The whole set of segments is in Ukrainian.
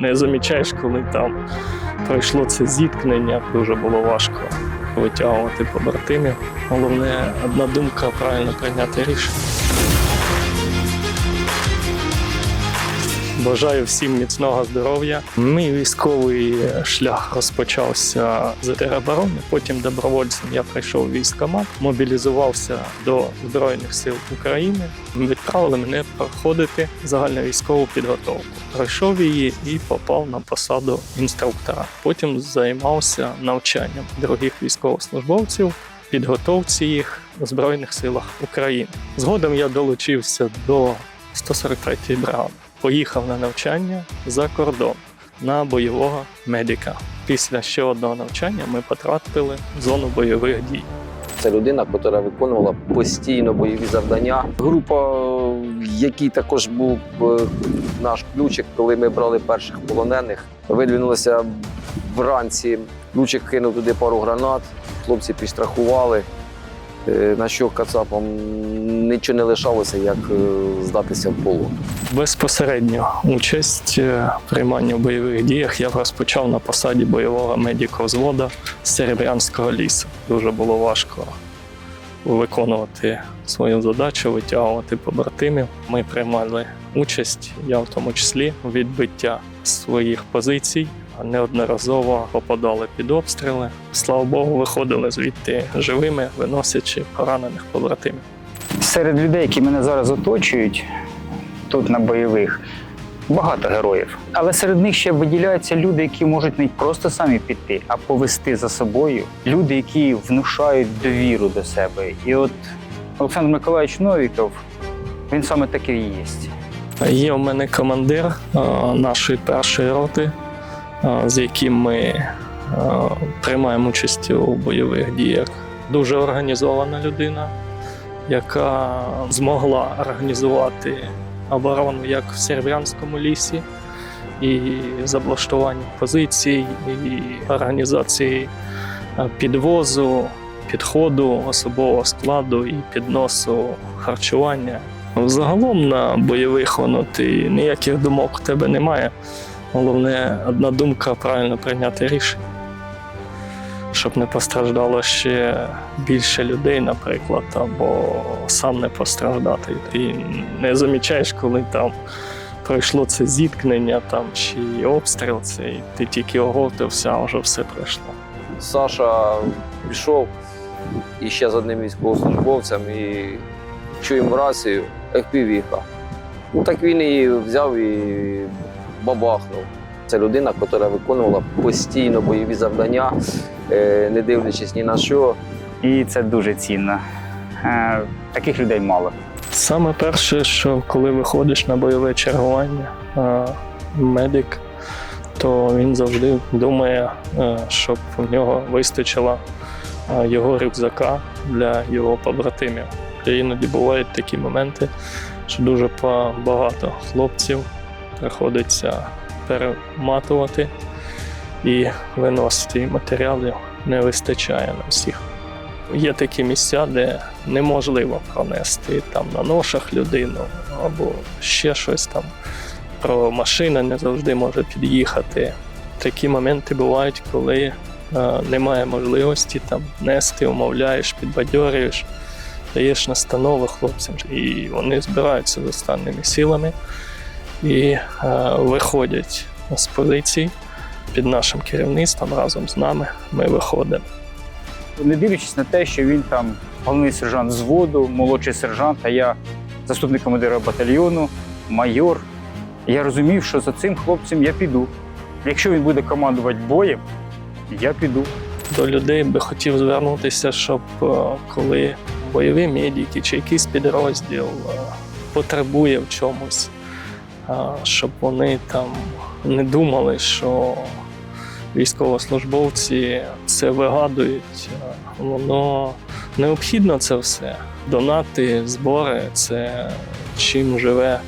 Не замічаєш, коли там пройшло це зіткнення, дуже було важко витягувати побратимів. Головне, одна думка правильно прийняти рішення. Бажаю всім міцного здоров'я. Мій військовий шлях розпочався з тероборони. Потім добровольцем я прийшов військкомат, мобілізувався до Збройних сил України. Відправили мене проходити загальновійськову підготовку. Пройшов її і попав на посаду інструктора. Потім займався навчанням других військовослужбовців, підготовці їх у Збройних силах України. Згодом я долучився до 143-ї бригади поїхав на навчання за кордон на бойового медика. Після ще одного навчання ми потрапили в зону бойових дій. Це людина, яка виконувала постійно бойові завдання. Група, в якій також був е, наш ключик, коли ми брали перших полонених, видвинулися вранці. Ключик кинув туди пару гранат, хлопці підстрахували. Е, На що кацапам нічого не лишалося, як е, здатися в полон. Безпосередньо участь е, в прийманні в бойових діях я розпочав на посаді бойового медика взвода з Серебрянського лісу. Дуже було важко виконувати свою задачу, витягувати побратимів. Ми приймали участь, я в тому числі, відбиття своїх позицій. Неодноразово попадали під обстріли. Слава Богу, виходили звідти живими, виносячи поранених побратимів. Серед людей, які мене зараз оточують тут на бойових, багато героїв. Але серед них ще виділяються люди, які можуть не просто самі піти, а повести за собою. Люди, які внушають довіру до себе. І от Олександр Миколаївич Новіков, він саме такий і є. Є у мене командир нашої першої роти, з яким ми е, приймаємо участь у бойових діях. Дуже організована людина, яка змогла організувати оборону як в Серебрянському лісі, і з облаштуванням позицій, і організації е, підвозу, підходу особового складу і підносу харчування. Загалом на бойових воно ти ніяких думок у тебе немає. Головне, одна думка правильно прийняти рішення. Щоб не постраждало ще більше людей, наприклад, або сам не постраждати. І не замічаєш, коли там пройшло це зіткнення там, чи обстріл, це, ти тільки оговтався, а вже все пройшло. Саша пішов і ще з одним військовослужбовцем і чуємо рацію, FPV-ха. Ну так він її взяв і бабахнув. Це людина, яка виконувала постійно бойові завдання, е, не дивлячись ні на що. І це дуже цінно. Е, Таких людей мало. Саме перше, що коли виходиш на бойове чергування, е, медик, то він завжди думає, щоб в нього вистачило його рюкзака для його побратимів. І іноді бувають такі моменти, що дуже багато хлопців приходиться перематувати і виносити матеріалів не вистачає на всіх. Є такі місця, де неможливо пронести там на ношах людину або ще щось там. Про машина не завжди може під'їхати. Такі моменти бувають, коли е, немає можливості там нести, умовляєш, підбадьорюєш, даєш настанови хлопцям, і вони збираються з останніми силами і е, виходять з позицій під нашим керівництвом разом з нами. Ми виходимо. Не дивлячись на те, що він там головний сержант взводу, молодший сержант, а я заступник командира батальйону, майор. Я розумів, що за цим хлопцем я піду. Якщо він буде командувати боєм, я піду. до людей би хотів звернутися, щоб е, коли бойові медики чи якийсь підрозділ е, потребує в чомусь, щоб вони там не думали, що військовослужбовці це вигадують. Воно необхідно це все. Донати, збори це чим живе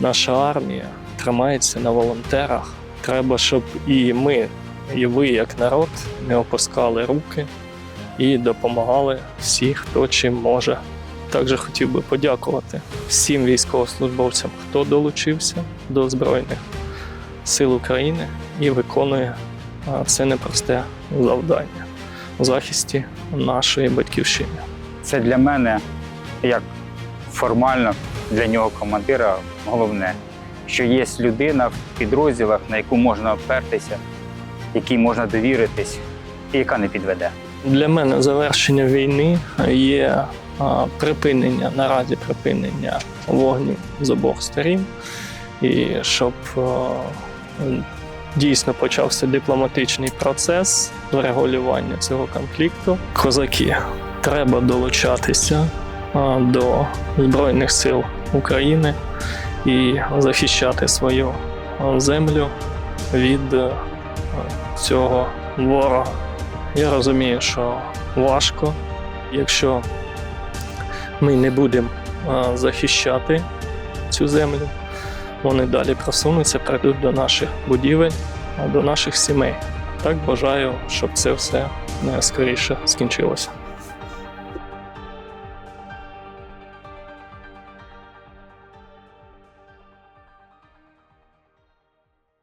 наша армія, тримається на волонтерах. Треба, щоб і ми і ви, як народ, не опускали руки і допомагали всі, хто чим може. Також хотів би подякувати всім військовослужбовцям, хто долучився до Збройних сил України і виконує це непросте завдання у захисті нашої батьківщини. Це для мене, як формально для нього командира, головне, що є людина в підрозділах, на яку можна опертися, якій можна довіритись, і яка не підведе. Для мене завершення війни є припинення наразі припинення вогню з обох сторін, і щоб дійсно почався дипломатичний процес врегулювання цього конфлікту. Козаки, треба долучатися до Збройних сил України і захищати свою землю від цього ворога. Я розумію, що важко, якщо ми не будемо захищати цю землю, вони далі просунуться, прийдуть до наших будівель, до наших сімей. Так бажаю, щоб це все е, скоріше скінчилося.